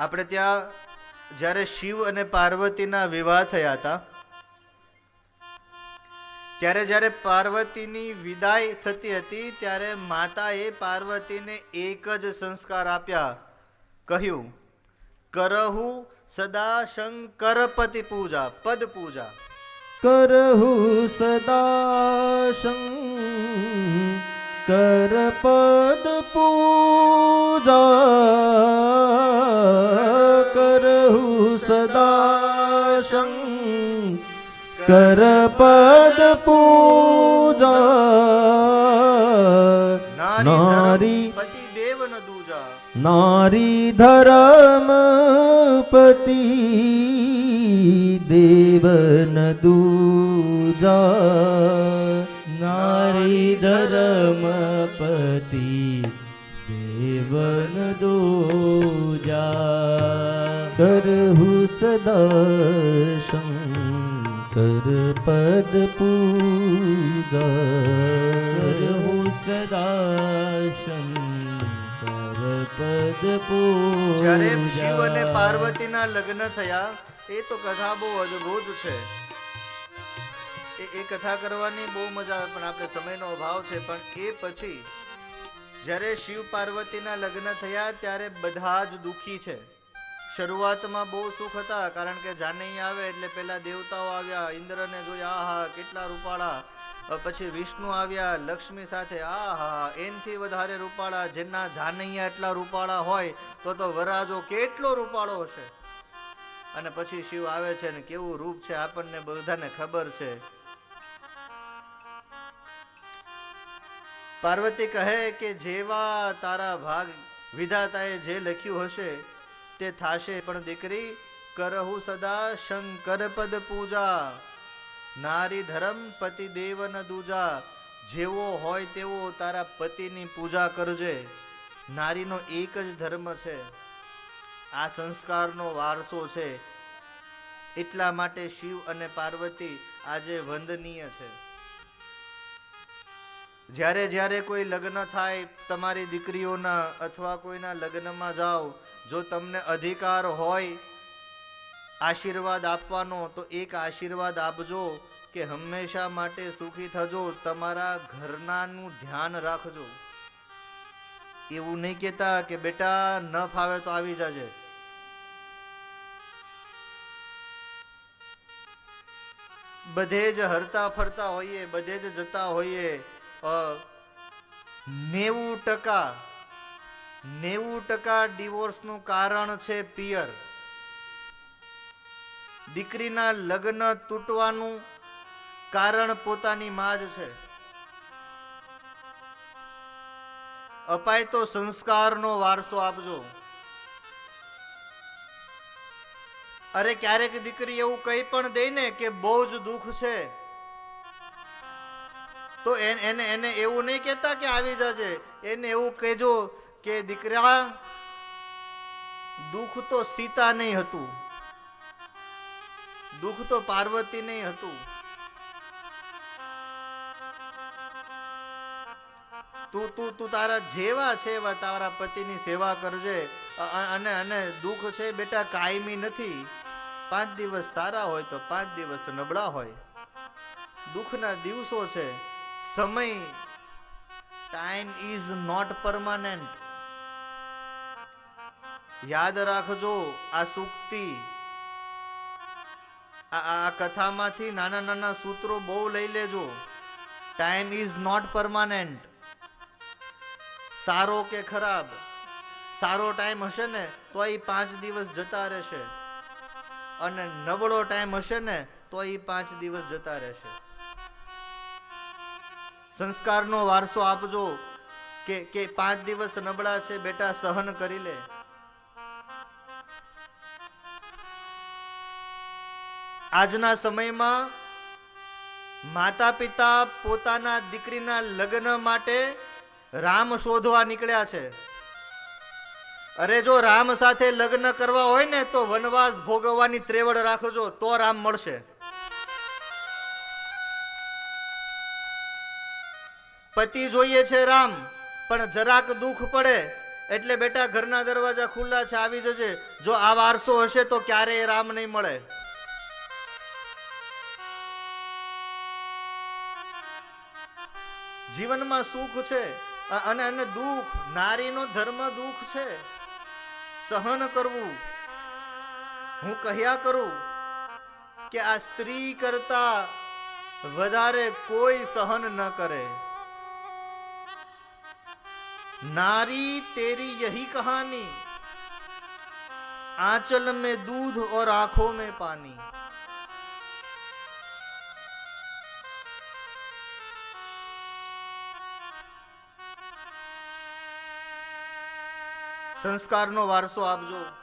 આપણે ત્યાં જ્યારે શિવ અને પાર્વતીના વિવાહ થયા હતા, ત્યારે જ્યારે પાર્વતીની વિદાય થતી હતી, ત્યારે માતાએ પાર્વતીને એક જ સંસ્કાર આપ્યા. કહ્યું, કરહુ સદા શંકરપતિ પૂજા, પદ પૂજા. કરહુ સદા શંકર પદ પૂજા. સદા શંકર પદ પૂજા નારી નારી પતિ દેવ ન દૂજા નારી ધરમ પતિ દેવન દૂજા નારી ધરમ પતિ દેવન દૂજા શંકર પદ પૂજા કરહુ સદા શંકર પદ પૂજા શિવ અને પાર્વતીના લગ્ન થયા એ તો કથા બહુ અદ્ભુત છે. એ એ કથા કરવાની બહુ મજા આવે પણ આપણે સમયનો અભાવ છે. પણ એ પછી જ્યારે શિવ પાર્વતીના લગ્ન થયા ત્યારે બધા જ દુઃખી છે. શરૂઆતમાં બહુ સુખ હતા, કારણ કે જાનૈયા આવે એટલે પેલા દેવતાઓ આવ્યા, ઇન્દ્રને જોયા, આહા, કેટલા રૂપાળા. પછી વિષ્ણુ આવ્યા, લક્ષ્મી સાથે, આહા, એનથી વધારે રૂપાળા, જેના જાનૈયા એટલા રૂપાળા હોય, તો તો વરાજો કેટલો રૂપાળો હશે? અને પછી શિવ આવે છે ને કેવું રૂપ છે આપણને બધાને ખબર છે. પાર્વતી કહે કે જેવા તારા ભાગ વિધાતાએ જે લખ્યું હશે તે થાશે, પણ દીકરી, કરહુ સદા શંકર પદ પૂજા. નારી ધર્મ પતિ દેવ ન દૂજા. જેવો હોય તેવો તારા પતિની પૂજા કરજે. નારીનો એક જ ધર્મ છે. આ સંસ્કારનો વારસો છે. એટલા માટે શિવ અને પાર્વતી આજે વંદનીય છે. જ્યારે જ્યારે કોઈ લગ્ન થાય, તમારી દીકરીઓના અથવા કોઈના લગ્નમાં જાઓ જો તમને અધિકાર હોય, આશીર્વાદ આપવાનો, તો એક આશીર્વાદ આપજો કે હંમેશા માટે સુખી થજો, તમારા ઘરનાનું ધ્યાન રાખજો. એવું નહીં કહેતા કે બેટા, ન ફાવે તો આવી જાજે. બધે જ હરતા ફરતા હોઈએ, બધે જ જતા હોઈએ નેવું ટકા નેવું ટકા ડિવોર્સનું કારણ છે પિયર. દીકરીના લગ્ન તૂટવાનું કારણ પોતાની માં જ છે. અપાય તો સંસ્કારનો વારસો આપજો. અરે ક્યારેક દીકરી એવું કંઈ પણ દે ને કે બહુ જ દુઃખ છે, તો એને એને એવું નહીં કહેતા કે આવી જજે. એને એવું કહેજો કે દીકરા, દુઃખ તો સીતા નહીં હતું. દુઃખ તો પાર્વતી નહીં હતું. તું તું તું તારા જેવા છે એવા તારા પતિની સેવા કરજે. અને અને દુઃખ છે બેટા કાયમી નથી. પાંચ દિવસ સારા હોય તો પાંચ દિવસ નબળા હોય. દુઃખના દિવસો છે. સમય ટાઈમ ઇઝ નોટ પરમાનન્ટ યાદ રાખજો, આ સુક્તિ. આ કથામાંથી નાના નાના સૂત્રો બહુ લઈ લેજો. ટાઈમ ઇઝ નોટ પરમાનન્ટ સારો કે ખરાબ? સારો ટાઈમ હશે ને, તો એ પાંચ દિવસ જતા રહેશે. અને નબળો ટાઈમ હશે ને, તો એ પાંચ દિવસ જતા રહેશે. સંસ્કારનો વારસો આપજો કે કે પાંચ દિવસ નબળા છે બેટા સહન કરી લે. આજના સમયમાં માતા પિતા પોતાના દીકરીના લગ્ન માટે રામ શોધવા નીકળ્યા છે. અરે જો રામ સાથે લગ્ન કરવા હોય ને તો વનવાસ ભોગવવાની ત્રેવડ રાખજો, તો રામ મળશે. પતિ જોઈએ છે રામ, પણ જરાક દુઃખ પડે. એટલે બેટા ઘરના દરવાજા ખુલ્લા છે, આવી જજે. જો આ વારસો હશે તો ક્યારેય રામ નહીં મળે. જીવનમાં સુખ છે અ- અને અને દુઃખ નારીનો ધર્મ દુઃખ છે સહન કરવું હું કહ્યા કરું કે આ સ્ત્રી કરતા વધારે કોઈ સહન ન કરે नारी तेरी यही कहानी आंचल में दूध और आंखों में पानी સંસ્કારનો વારસો આપજો.